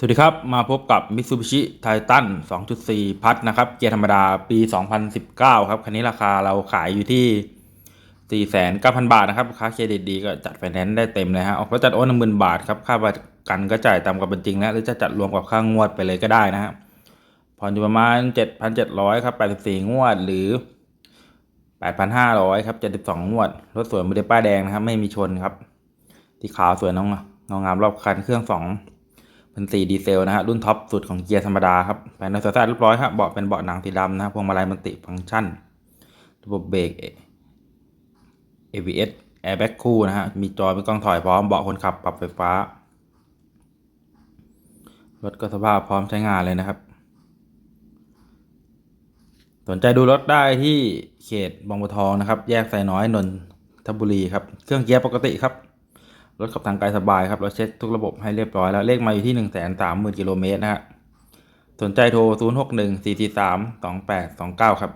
สวัสดีครับ มาพบกับ Mitsubishi Titan 2.4 พัทนะครับ เกียร์ธรรมดาปี 2019 ครับ คันนี้ราคาเราขายอยู่ที่ 49,000บาทนะครับ ค่าเครดิตดีก็จัดไฟแนนซ์ได้เต็มเลยฮะออกรถจัดโอนหมื่นบาทครับ ค่าประกันก็จ่ายตามกับเป็นจริงนะหรือจะจัดรวมกับค่างวดไปเลยก็ได้นะฮะผ่อนอยู่ประมาณ 7,700 ครับ 84 งวดหรือ 8,500 ครับ 72 งวด รถสวยไม่ได้ป้ายแดงนะครับ ไม่มีชนครับ ที่ขาวสวยน้องเงางามรอบคัน เครื่อง 2 เป็นสีดีเซลนะฮะรุ่นท็อปสุดของเกียร์ธรรมดาครับภายในสายเรียบร้อยครับเบาะเป็นเบาะหนังสีดำนะครับพวงมาลัยมันติฟังก์ชัน ระบบเบรก ABS airbag คู่นะฮะมีจอมีกล้องถอยพร้อมเบาะคนขับปรับไฟฟ้ารถก็สภาพพร้อมใช้งานเลยนะครับ สนใจดูรถได้ที่เขตบางบัวทองนะครับ แยกไซน้อยนนทบุรีครับ เครื่องเกียร์ปกติครับ รถขับทางไกลสบายครับ เราเช็คทุกระบบให้เรียบร้อยแล้ว เลขมาอยู่ที่ 1 3 0 0 0 0กิโลเมตรนะฮะ สนใจโทร 0 6 1 4 4 3 2 8 2 9 ครับ